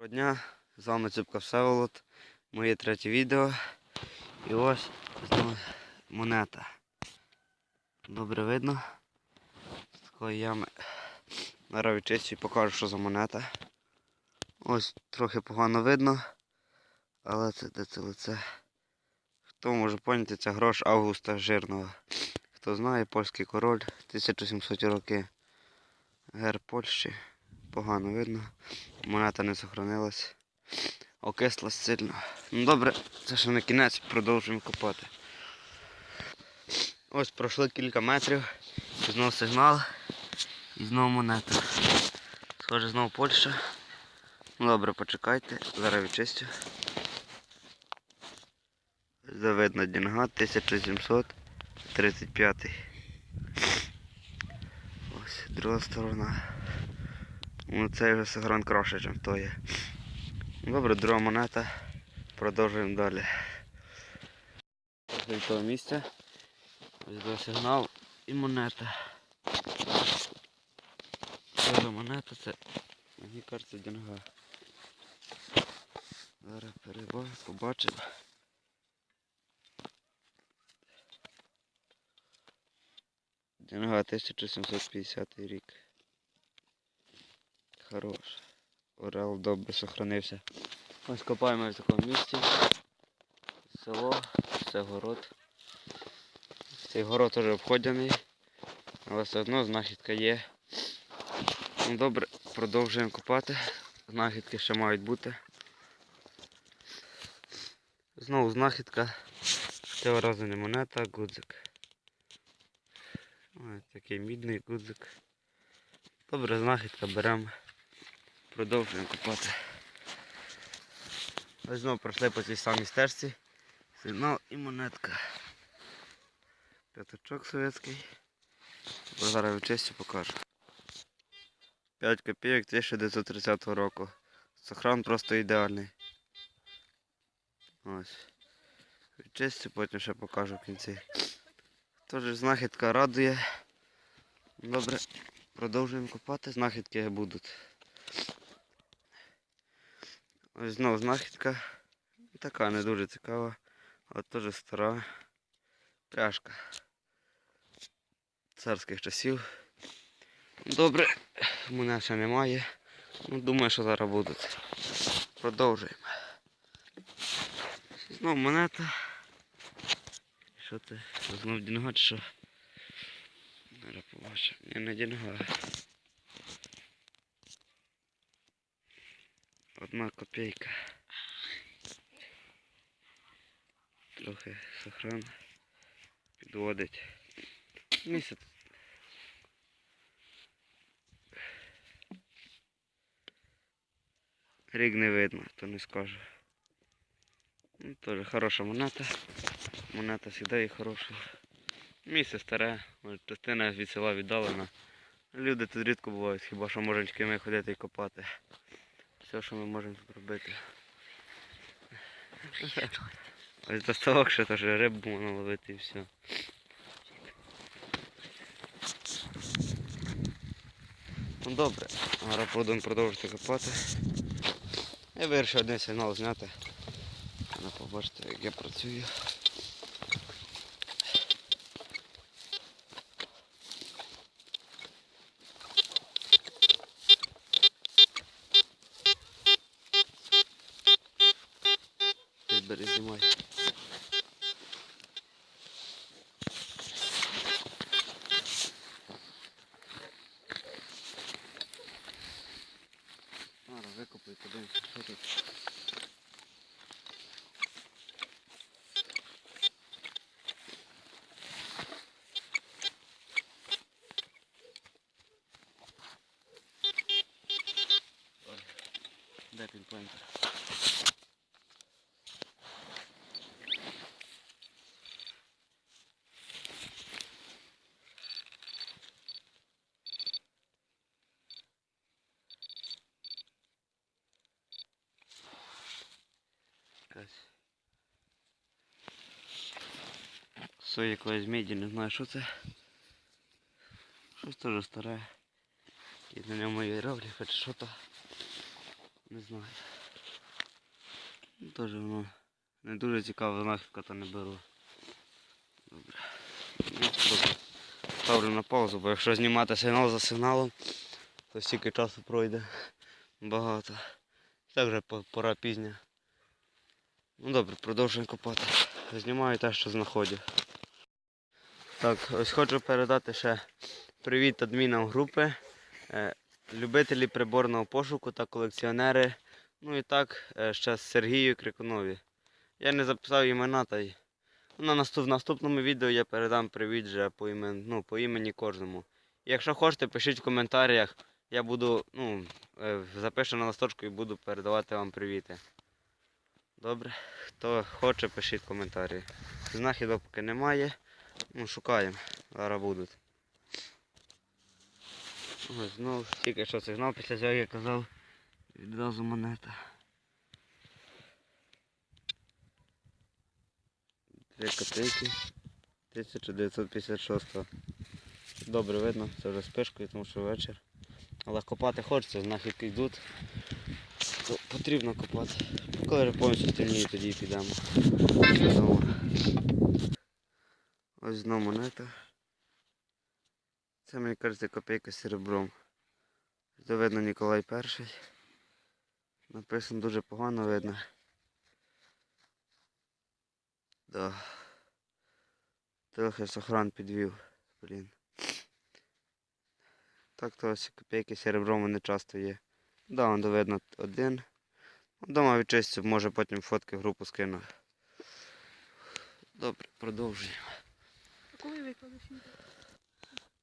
Доброго дня, з вами Ципка Всеволод, моє третє відео. І ось монета. Добре видно. З такої ями. Зараз відчистю і покажу, що за монета. Ось трохи погано видно, але це де це лице. Хто може поняти, це грош Августа Жирного. Хто знає, польський король 1700 роки. Герб Польщі. Погано видно. Монета не сохранилась. Окислась сильно. Ну добре, це ще не кінець, продовжуємо копати. Ось пройшли кілька метрів. Знову сигнал. І знову монета. Схоже, знову Польща. Ну добре, почекайте, зараз відчистю. Завидно Дінга 1735. Ось друга сторона. Ну цей вже сигран краще, ніж то є. Добре, друга монета. Продовжуємо далі. Від того місця. Ось до сигнал і монета. За монета? Це мені кажеться дінга. Зараз перебав, побачимо. Дінга 1750 рік. Хорош. Орел добре сохранився. Ось копаємо в такому місці. Село, це город. Цей город уже обходяний, але все одно знахідка є. Ну добре, продовжуємо копати. Знахідки ще мають бути. Знову знахідка. Цього разу не монета, а гудзик. Ось такий мідний гудзик. Добре, знахідка беремо. Продовжуємо копати. Ось знову пройшли по цій самій стежці. Сигнал і монетка. П'ятачок совєтський. Зараз вчистю покажу. 5 копійок 1930 року. Сохран просто ідеальний. Ось. Відчистю, потім ще покажу в кінці. Тож знахідка радує. Добре, продовжуємо копати, знахідки будуть. Ось знову знахідка. Така не дуже цікава, але теж стара пряжка царських часів. Добре, мене ще немає. Ну, думаю, що зараз будуть. Продовжуємо. Знову монета. Що це? Знов дінга чи що? Зараз побачимо. Ні, не дінга. Одна копійка. Трохи сохран підводить. Місяць. Рік не видно, то не скажу. Ну, теж хороша монета. Монета завжди є хороша. Місце старе, частина від села віддалена. Люди тут рідко бувають, хіба що можемо тільки ми ходити і копати. Все, що ми можемо тут робити. Ось доставок ще теж рибу можна ловити і все. Ну добре, зараз будемо продовжувати копати. Я вирішив один сигнал зняти. Ви побачите, як я працюю. Знімай. Зараз викопай, подивимося, що тут. Ой, Де? Со якоїсь меді, не знаю, що це. Щось теж старе. І на ньому є роглі, хоч що то. Не знаю. Ну, Теж воно не дуже цікаво, знахідка то не беру. Добре. Ну. Ставлю на паузу, бо якщо знімати сигнал за сигналом, то стільки часу пройде багато. Так вже пора пізня. Ну добре, продовжуємо копати. Знімаю те, що знаходжу. Так, ось хочу передати ще привіт адмінам групи, е, любителі приборного пошуку та колекціонери. Ну і так, е, ще Сергію Крикунові. Я не записав імена та й ну, на наступному відео я передам привіт вже по, імен, ну, по імені кожному. Якщо хочете, пишіть в коментарях. Я буду, ну, е, запишу на листочку і буду передавати вам привіти. Добре? Хто хоче, пишіть коментарі. Знахідок поки немає. Ну, шукаємо. Зараз будуть. Ось знову тільки що сигнал після цього я казав. Відразу монета. Дві копійки. 1956. Добре видно, це вже спишкою, тому що вечір. Але копати хочеться, знахідки йдуть. То потрібно копати. Коли повністю темніє, тоді підемо. Ось знову монета. Це мені кажеться копійка з серебром. Це видно Ніколай перший. Написано дуже погано видно. Да. Трохи сохран підвів. Блін. Так то ось копійки серебром вони часто є. Да, вон видно один. Дома відчистю, може потім фотки в групу скину. Добре, продовжуємо. Коли викладеш відео?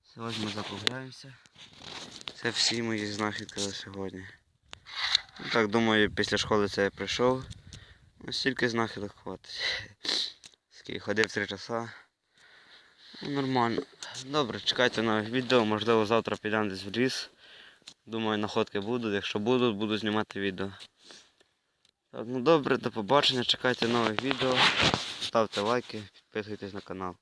Сьогодні ми закругляємося. Це всі мої знахідки за сьогодні. Ну, так, думаю, після школи це я прийшов. Ну, стільки знахідок хватить. Скільки ходив три часа. Ну, нормально. Добре, чекайте на відео, можливо, завтра підемо десь в ліс. Думаю, находки будуть. Якщо будуть, буду знімати відео. Так, ну добре, до побачення, чекайте нових відео. Ставте лайки, підписуйтесь на канал.